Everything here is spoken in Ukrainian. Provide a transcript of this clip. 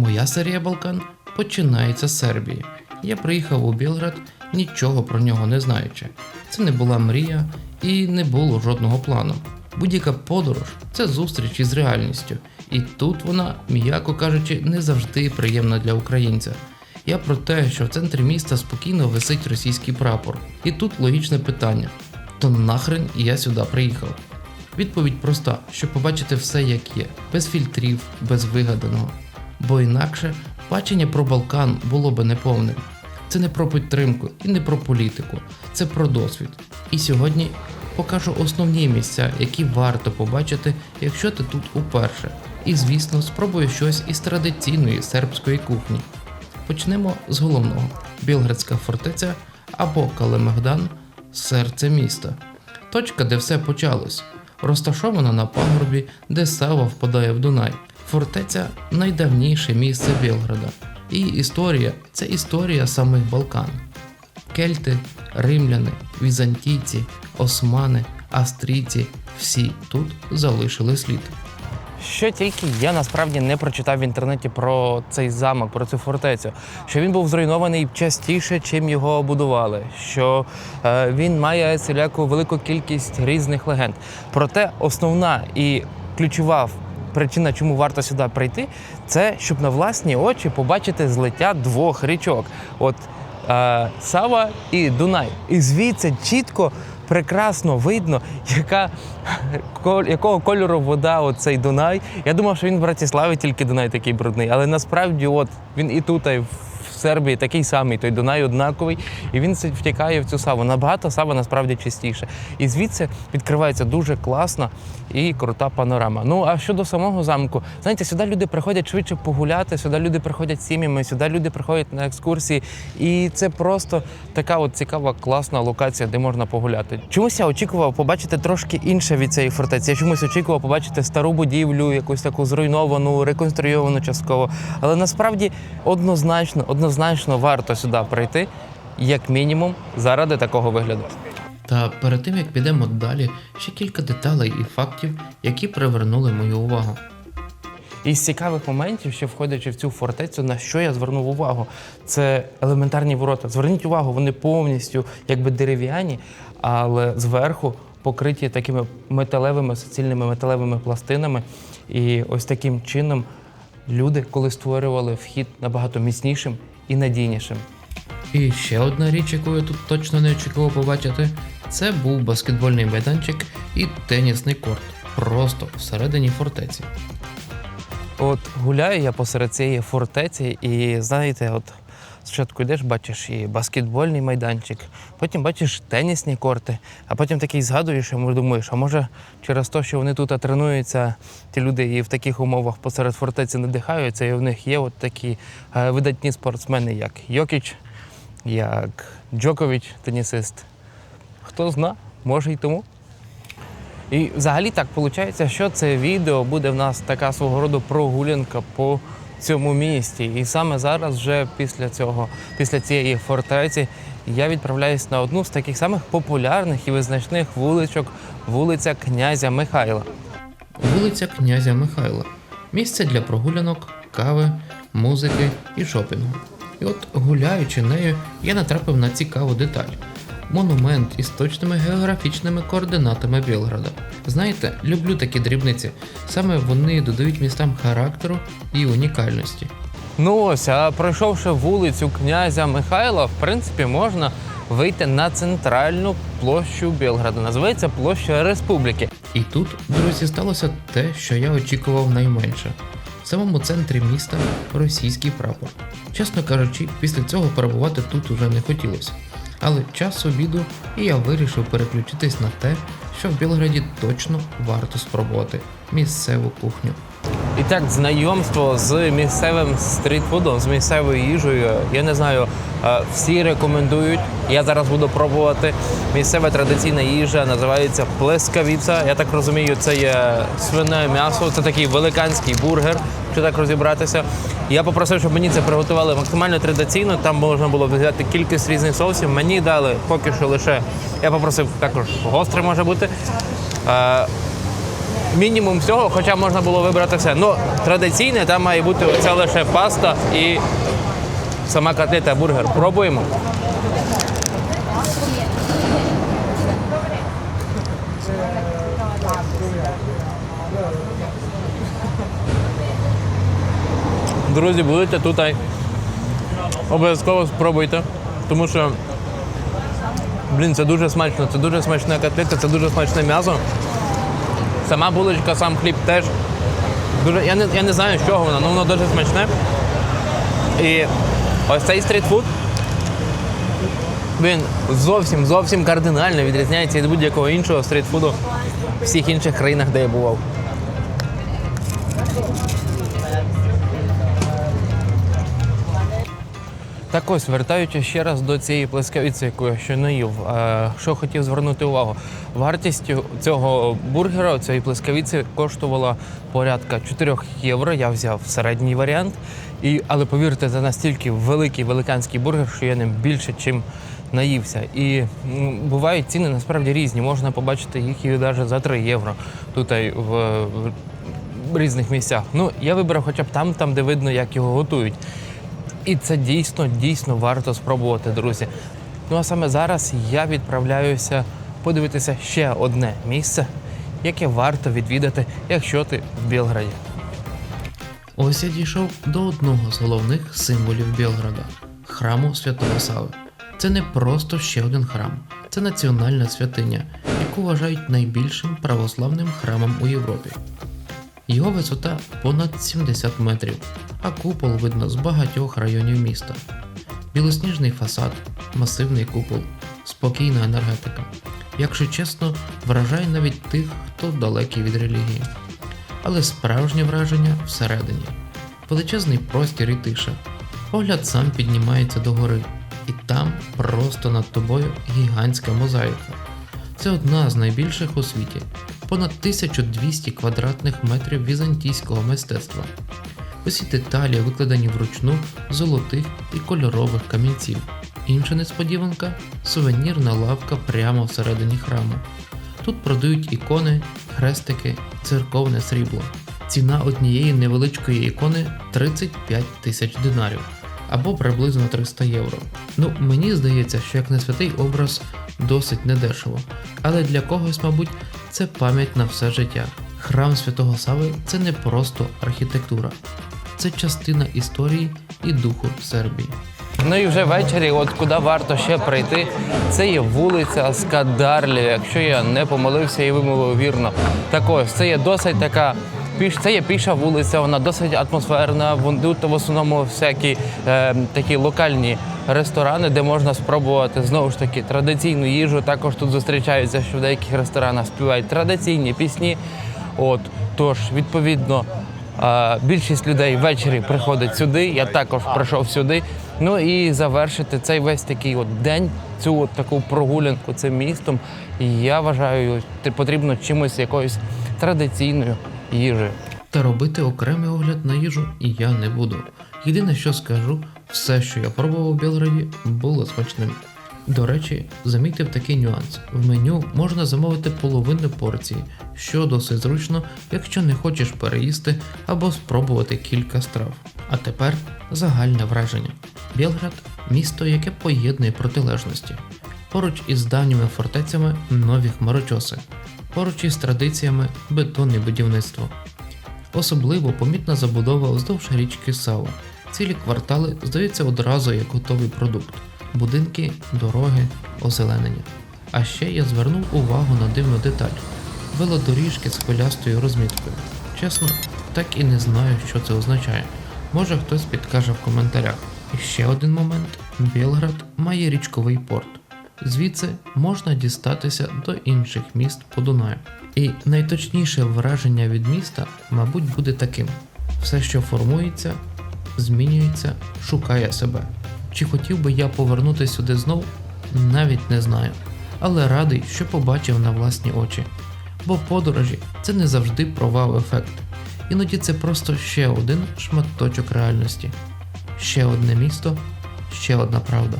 Моя серія Балкан починається з Сербії. Я приїхав у Білград, нічого про нього не знаючи. Це не була мрія і не було жодного плану. Будь-яка подорож це зустріч із реальністю, і тут вона, м'яко кажучи, не завжди приємна для українця. Я про те, що в центрі міста спокійно висить російський прапор. І тут логічне питання: то нахрен я сюди приїхав? Відповідь проста, щоб побачити все як є, без фільтрів, без вигаданого. Бо інакше бачення про Балкан було би неповним. Це не про підтримку і не про політику, це про досвід. І сьогодні покажу основні місця, які варто побачити, якщо ти тут уперше. І звісно, спробую щось із традиційної сербської кухні. Почнемо з головного: Білградська фортеця або Калемегдан серце міста. Точка, де все почалось, розташована на пагорбі, де Сава впадає в Дунай. Фортеця найдавніше місце Білграда. І історія це історія самих Балкан. Кельти, римляни, візантійці, османи, австрійці всі тут залишили слід. Що тільки я насправді не прочитав в інтернеті про цей замок, про цю фортецю, що він був зруйнований частіше, чим його будували, що е, він має всіляку велику кількість різних легенд. Проте основна і ключова причина, чому варто сюди прийти, це щоб на власні очі побачити злиття двох річок. От е, Сава і Дунай. І звідси чітко. Прекрасно видно, яка, ко- якого кольору вода оцей Дунай. Я думав, що він в Братіславі тільки Дунай такий брудний, але насправді от він і тут, і в Сербії такий самий, той Дунай однаковий, і він втікає в цю саву. Набагато сава насправді чистіше. І звідси відкривається дуже класна і крута панорама. Ну а щодо самого замку, знаєте, сюди люди приходять швидше погуляти, сюди люди приходять з сім'ями, сюди люди приходять на екскурсії. І це просто така от цікава, класна локація, де можна погуляти. Чомусь я очікував побачити трошки інше від цієї фортеці. Я чомусь очікував побачити стару будівлю, якусь таку зруйновану, реконструйовану частково. Але насправді однозначно, однозначно варто сюди прийти, як мінімум, заради такого вигляду. Та перед тим як підемо далі, ще кілька деталей і фактів, які привернули мою увагу. Із цікавих моментів, що входячи в цю фортецю, на що я звернув увагу, це елементарні ворота. Зверніть увагу, вони повністю якби дерев'яні, але зверху покриті такими металевими, суцільними металевими пластинами. І ось таким чином люди, коли створювали вхід набагато міцнішим і надійнішим. І ще одна річ, яку я тут точно не очікував побачити, це був баскетбольний майданчик і тенісний корт. Просто всередині фортеці. От гуляю я посеред цієї фортеці, і знаєте, от спочатку йдеш, бачиш і баскетбольний майданчик, потім бачиш тенісні корти, а потім такий згадуєш, і думаєш, а може через те, що вони тут тренуються, ті люди і в таких умовах посеред фортеці надихаються, і в них є от такі е, видатні спортсмени, як Йокіч, як Джокович, тенісист. Хто зна, може й тому. І взагалі так виходить, що це відео буде в нас така свого роду прогулянка по цьому місті. І саме зараз, вже після цього, після цієї фортеці, я відправляюсь на одну з таких самих популярних і визначних вуличок, вулиця князя Михайла. Вулиця князя Михайла. Місце для прогулянок, кави, музики і шопінгу. І от гуляючи нею, я натрапив на цікаву деталь. Монумент із точними географічними координатами Білграда. Знаєте, люблю такі дрібниці. Саме вони додають містам характеру і унікальності. Ну ось, а пройшовши вулицю князя Михайла, в принципі, можна вийти на центральну площу Білграда. Називається площа Республіки. І тут, друзі, сталося те, що я очікував найменше. В самому центрі міста російський прапор. Чесно кажучи, після цього перебувати тут уже не хотілося. Але час обіду, і я вирішив переключитись на те, що в Білграді точно варто спробувати місцеву кухню. І так, знайомство з місцевим стрітфудом, з місцевою їжею. Я не знаю, всі рекомендують. Я зараз буду пробувати. Місцева традиційна їжа називається плескавіца. Я так розумію, це є свине м'ясо. Це такий великанський бургер, якщо так розібратися. Я попросив, щоб мені це приготували максимально традиційно. Там можна було взяти кількість різних соусів. Мені дали поки що лише. Я попросив також гостре може бути. Е, мінімум всього, хоча можна було вибрати все. Ну, традиційне там має бути оця лише паста і сама котлета бургер. Пробуємо. Друзі, будете тут, обов'язково спробуйте, тому що блін, це дуже смачно, це дуже смачна котлета, це дуже смачне м'ясо. Сама булочка, сам хліб теж. Дуже, я, не, я не знаю, з чого воно, але воно дуже смачне. І ось цей стрітфуд, він зовсім зовсім кардинально відрізняється від будь-якого іншого стрітфуду в всіх інших країнах, де я бував. Так ось, вертаючись ще раз до цієї плескавиці, яку я ще не їв, е, що хотів звернути увагу. Вартість цього бургера, цієї плескавиці, коштувала порядка 4 євро. Я взяв середній варіант. І, але повірте, це настільки великий великанський бургер, що я ним більше чим наївся. І м, бувають ціни насправді різні. Можна побачити їх і навіть за 3 євро тут в в різних місцях. Ну, я вибрав хоча б там, там, де видно, як його готують. І це дійсно, дійсно варто спробувати, друзі. Ну а саме зараз я відправляюся подивитися ще одне місце, яке варто відвідати, якщо ти в Білграді. Ось я дійшов до одного з головних символів Білграда храму Святого Сави. Це не просто ще один храм, це національна святиня, яку вважають найбільшим православним храмом у Європі. Його висота понад 70 метрів, а купол видно з багатьох районів міста. Білосніжний фасад, масивний купол, спокійна енергетика. Якщо чесно, вражає навіть тих, хто далекий від релігії. Але справжнє враження всередині. Величезний простір і тиша. Погляд сам піднімається догори, і там просто над тобою гігантська мозаїка. Це одна з найбільших у світі, понад 1200 квадратних метрів візантійського мистецтва. Усі деталі викладені вручну золотих і кольорових камінців. Інша несподіванка сувенірна лавка прямо всередині храму. Тут продають ікони, хрестики, церковне срібло. Ціна однієї невеличкої ікони 35 тисяч динарів або приблизно 300 євро. Ну, мені здається, що як не святий образ досить недешево, але для когось, мабуть, це пам'ять на все життя. Храм Святого Сави це не просто архітектура, це частина історії і духу Сербії. Ну і вже ввечері, от куди варто ще прийти, це є вулиця Скадарлі, якщо я не помилився і вимовив вірно. Так ось, це є досить така. Це є піша вулиця, вона досить атмосферна. Вон Тут в основному всякі е, такі локальні ресторани, де можна спробувати знову ж таки традиційну їжу. Також тут зустрічаються, що в деяких ресторанах співають традиційні пісні. От тож, відповідно, Більшість людей ввечері приходить сюди. Я також прийшов сюди. Ну і завершити цей весь такий от день, цю от таку прогулянку цим містом. Я вважаю, потрібно чимось якоюсь традиційною їжею. Та робити окремий огляд на їжу я не буду. Єдине, що скажу, все, що я пробував у Білграді, було смачним. До речі, замітив такий нюанс: в меню можна замовити половину порції, що досить зручно, якщо не хочеш переїсти або спробувати кілька страв. А тепер загальне враження. Білград місто, яке поєднує протилежності. Поруч із давніми фортецями нові хмарочоси, поруч із традиціями бетонне будівництво. Особливо помітна забудова вздовж річки Сава. Цілі квартали здаються одразу як готовий продукт: будинки, дороги, озеленення. А ще я звернув увагу на дивну деталь: велодоріжки з хвилястою розміткою. Чесно, так і не знаю, що це означає. Може хтось підкаже в коментарях. І ще один момент: Білград має річковий порт. Звідси можна дістатися до інших міст по Дунаю. І найточніше враження від міста, мабуть, буде таким: все, що формується, змінюється, шукає себе. Чи хотів би я повернутися сюди знов, навіть не знаю, але радий, що побачив на власні очі. Бо подорожі це не завжди про вау-ефект. Іноді це просто ще один шматочок реальності, ще одне місто, ще одна правда.